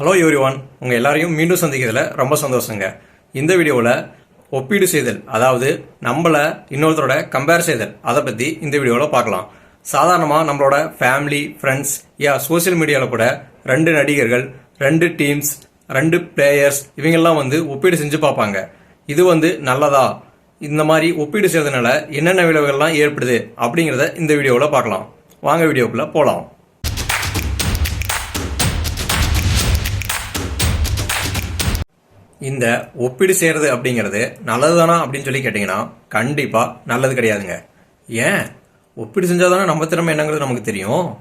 Hello every one உங்கள் எல்லாரையும் மீண்டும் சந்திக்கிறதுல ரொம்ப சந்தோஷங்க. இந்த வீடியோவில் ஒப்பீடு செய்தல் அதாவது நம்மளை இன்னொருத்தரோட கம்பேர் செய்தல் அதை பற்றி இந்த வீடியோவில் பார்க்கலாம். சாதாரணமாக நம்மளோட ஃபேமிலி ஃப்ரெண்ட்ஸ் யா சோஷியல் மீடியாவில் கூட ரெண்டு நடிகர்கள் ரெண்டு டீம்ஸ் ரெண்டு பிளேயர்ஸ் இவங்கெல்லாம் வந்து ஒப்பீடு செஞ்சு பார்ப்பாங்க. இது வந்து நல்லதா? இந்த மாதிரி ஒப்பீடு செய்யறதுனால என்னென்ன விளைவுகள்லாம் ஏற்படுது அப்படிங்கிறத இந்த வீடியோவில் பார்க்கலாம். வாங்க வீடியோக்குள்ளே போகலாம் இந்த ஒப்பீடு செய்கிறது அப்படிங்கிறது நல்லதுதானா அப்படின்னு சொல்லி கேட்டிங்கன்னா கண்டிப்பாக நல்லது கிடையாதுங்க. ஏன்? ஒப்பீடு செஞ்சால் தானே நம்ம திறமை என்னங்கிறது நமக்கு தெரியும்.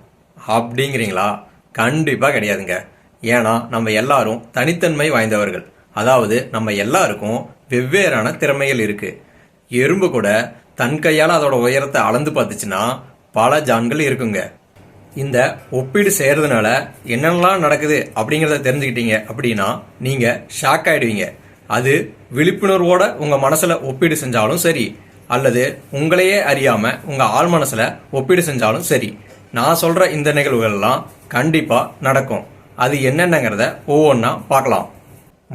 அப்படிங்கிறீங்களா? கண்டிப்பாக கிடையாதுங்க. ஏன்னா நம்ம எல்லாரும் தனித்தன்மை வாய்ந்தவர்கள். அதாவது நம்ம எல்லாருக்கும் வெவ்வேறான திறமைகள் இருக்குது எறும்பு கூட தன் கையால் அதோட உயரத்தை அளந்து பார்த்துச்சுன்னா பல ஜான்கள் இருக்குங்க. இந்த ஒப்பீடு செய்யறதுனால என்னென்னலாம் நடக்குது அப்படிங்கிறத தெரிஞ்சுக்கிட்டீங்க அப்படின்னா நீங்க ஷாக் ஆயிடுவீங்க. அது விழிப்புணர்வோட உங்க மனசுல ஒப்பீடு செஞ்சாலும் சரி அல்லது உங்களையே அறியாம உங்க ஆள் மனசுல ஒப்பீடு செஞ்சாலும் சரி நான் சொல்ற இந்த நிகழ்வுகள்லாம் கண்டிப்பாக கண்டிப்பா நடக்கும். அது என்னென்னங்கிறத ஒவ்வொன்றா பார்க்கலாம்.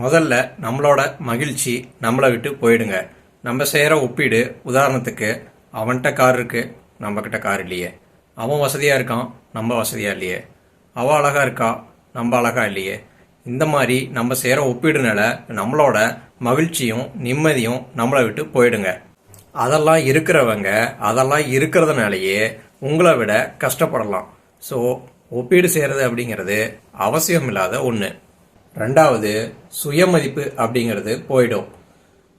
முதல்ல நம்மளோட மகிழ்ச்சி நம்மளை விட்டு போயிடுங்க. நம்ம செய்கிற ஒப்பீடு உதாரணத்துக்கு அவன்கிட்ட கார் இருக்கு நம்மக்கிட்ட கார் இல்லையே. அவன் வசதியாக இருக்கான் நம்ம வசதியாக இல்லையே. அவள் அழகாக இருக்கா நம்ம அழகா இல்லையே. இந்த மாதிரி நம்ம செய்கிற ஒப்பீடுனால நம்மளோட மகிழ்ச்சியும் நிம்மதியும் நம்மளை விட்டு போயிடுங்க. அதெல்லாம் இருக்கிறவங்க அதெல்லாம் இருக்கிறதுனாலயே உங்களை விட கஷ்டப்படலாம். ஸோ ஒப்பீடு செய்கிறது அப்படிங்கிறது அவசியம் இல்லாத ஒன்று ரெண்டாவது சுயமதிப்பு அப்படிங்கிறது போயிடும்.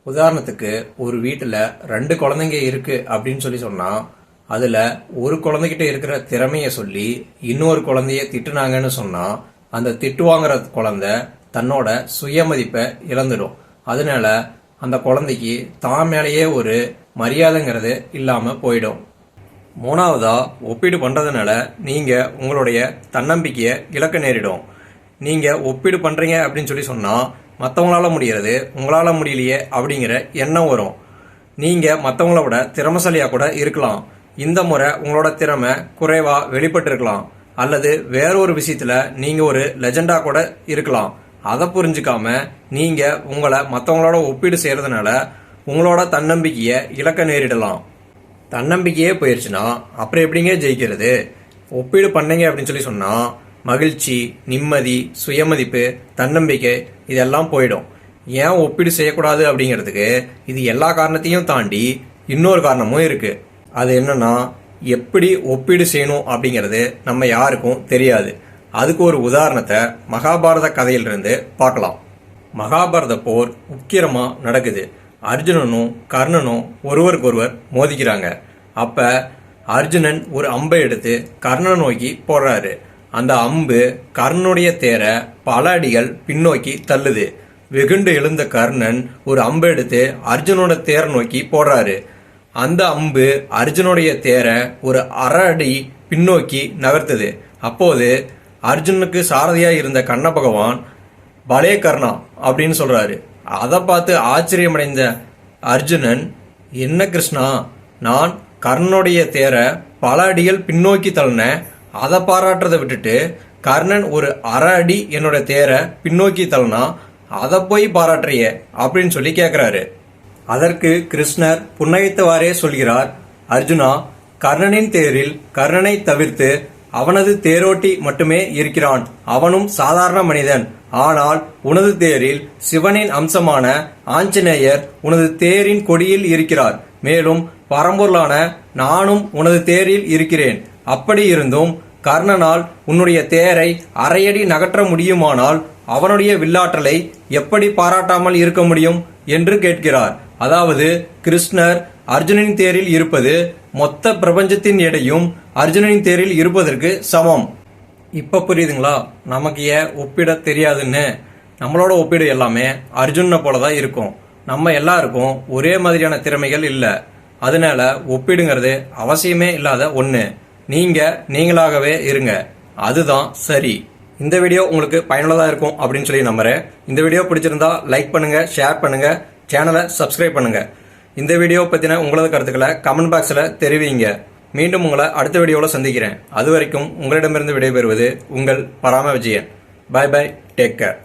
உதாரணத்துக்கு ஒரு வீட்டில் ரெண்டு குழந்தைங்க இருக்குது அப்படின்னு சொல்லி சொன்னால் அதில் ஒரு குழந்தைகிட்ட இருக்கிற திறமையை சொல்லி இன்னொரு குழந்தைய திட்டுனாங்கன்னு சொன்னால் அந்த திட்டு வாங்குற குழந்தை தன்னோட சுயமதிப்பை இழந்துடும். அதனால அந்த குழந்தைக்கு தான் மேலேயே ஒரு மரியாதைங்கிறது இல்லாமல் போயிடும். மூணாவதாக ஒப்பீடு பண்ணுறதுனால நீங்கள் உங்களுடைய தன்னம்பிக்கையை இழக்க நேரிடும். நீங்கள் ஒப்பீடு பண்ணுறீங்க அப்படின்னு சொல்லி சொன்னால் மற்றவங்களால முடிகிறது உங்களால் முடியலையே அப்படிங்கிற எண்ணம் வரும். நீங்கள் மற்றவங்கள விட திறமசாலியாக கூட இருக்கலாம். இந்த முறை உங்களோட திறமை குறைவாக வெளிப்பட்டிருக்கலாம். அல்லது வேறொரு விஷயத்தில் நீங்கள் ஒரு லெஜெண்டாக கூட இருக்கலாம். அதை புரிஞ்சுக்காம நீங்கள் உங்களை மற்றவங்களோட ஒப்பீடு செய்கிறதுனால உங்களோட தன்னம்பிக்கையை இழக்க நேரிடலாம். தன்னம்பிக்கையே போயிடுச்சுன்னா அப்புறம் எப்படிங்க ஜெயிக்கிறது? ஒப்பீடு பண்ணீங்க அப்படின்னு சொல்லி சொன்னால் மகிழ்ச்சி நிம்மதி சுயமதிப்பு தன்னம்பிக்கை இதெல்லாம் போயிடும். ஏன் ஒப்பீடு செய்யக்கூடாது அப்படிங்கிறதுக்கு இது எல்லா காரணத்தையும் தாண்டி இன்னொரு காரணமும் இருக்குது அது என்னன்னா எப்படி ஒப்பீடு செய்யணும் அப்படிங்கிறது நம்ம யாருக்கும் தெரியாது. அதுக்கு ஒரு உதாரணத்தை மகாபாரத கதையிலிருந்து பார்க்கலாம். மகாபாரத போர் உக்கிரமாக நடக்குது. அர்ஜுனனும் கர்ணனும் ஒருவருக்கொருவர் மோதிக்கிறாங்க. அப்ப அர்ஜுனன் ஒரு அம்பை எடுத்து கர்ணனை நோக்கி போடுறாரு அந்த அம்பு கர்ணனுடைய தேரை பல அடிகள் பின்னோக்கி தள்ளுது. வெகுண்டு எழுந்த கர்ணன் ஒரு அம்பை எடுத்து அர்ஜுனோட தேரை நோக்கி போடுறாரு அந்த அம்பு அர்ஜுனுடைய தேரை ஒரு அரை அடி பின்னோக்கி நகர்த்தது. அப்போது அர்ஜுனுக்கு சாரதியாக இருந்த கண்ண பகவான் பலே கர்ணா அப்படின்னு சொல்கிறாரு அதை பார்த்து ஆச்சரியமடைந்த அர்ஜுனன் என்ன கிருஷ்ணா நான் கர்ணனுடைய தேரை பல அடிகள் பின்னோக்கி தள்ளினேன். அதை பாராட்டுறதை விட்டுட்டு கர்ணன் ஒரு அரை அடி என்னோட தேரை பின்னோக்கி தள்ளினா அதை போய் பாராட்டுறிய அப்படின்னு சொல்லி கேட்குறாரு அதற்கு கிருஷ்ணர் புன்னகைத்தவாறே சொல்கிறார் அர்ஜுனா கர்ணனின் தேரில் கர்ணனை தவிர்த்து அவனது தேரோட்டி மட்டுமே இருக்கிறான். அவனும் சாதாரண மனிதன். ஆனால் உனது தேரில் சிவனின் அம்சமான ஆஞ்சநேயர் உனது தேரின் கொடியில் இருக்கிறார். மேலும் பரம்பொருளான நானும் உனது தேரில் இருக்கிறேன். அப்படி இருந்தும் கர்ணனால் உன்னுடைய தேரை அரையடி நகற்ற முடியுமானால் அவனுடைய வில்லாற்றலை எப்படி பாராட்டாமல் இருக்க முடியும்? என்று கேட்கிறார். அதாவது கிருஷ்ணர் அர்ஜுனனின் தேரில் இருப்பது மொத்த பிரபஞ்சத்தின் எடையும் அர்ஜுனனின் தேரில் இருப்பதற்கு சமம். இப்போ புரியுதுங்களா? நமக்கு ஏன் ஒப்பிட தெரியாதுன்னு? நம்மளோட ஒப்பீடு எல்லாமே அர்ஜுனை போல தான் இருக்கும். நம்ம எல்லாருக்கும் ஒரே மாதிரியான திறமைகள் இல்லை. அதனால ஒப்பிடுங்கிறது அவசியமே இல்லாத ஒன்று நீங்கள் நீங்களாகவே இருங்க. அதுதான் சரி. இந்த வீடியோ உங்களுக்கு பயனுள்ளதாக இருக்கும் அப்படின்னு சொல்லி நம்புகிறேன் இந்த வீடியோ பிடிச்சிருந்தா லைக் பண்ணுங்கள் ஷேர் பண்ணுங்கள் சேனலை சப்ஸ்கிரைப் பண்ணுங்கள் இந்த வீடியோ பற்றின உங்களது கருத்துக்களை கமெண்ட் பாக்ஸில் தெரிவிங்க. மீண்டும் உங்களை அடுத்த வீடியோவில் சந்திக்கிறேன். அது வரைக்கும் உங்களிடமிருந்து விடைபெறுவது உங்கள் பராம Vijayan bye bye take care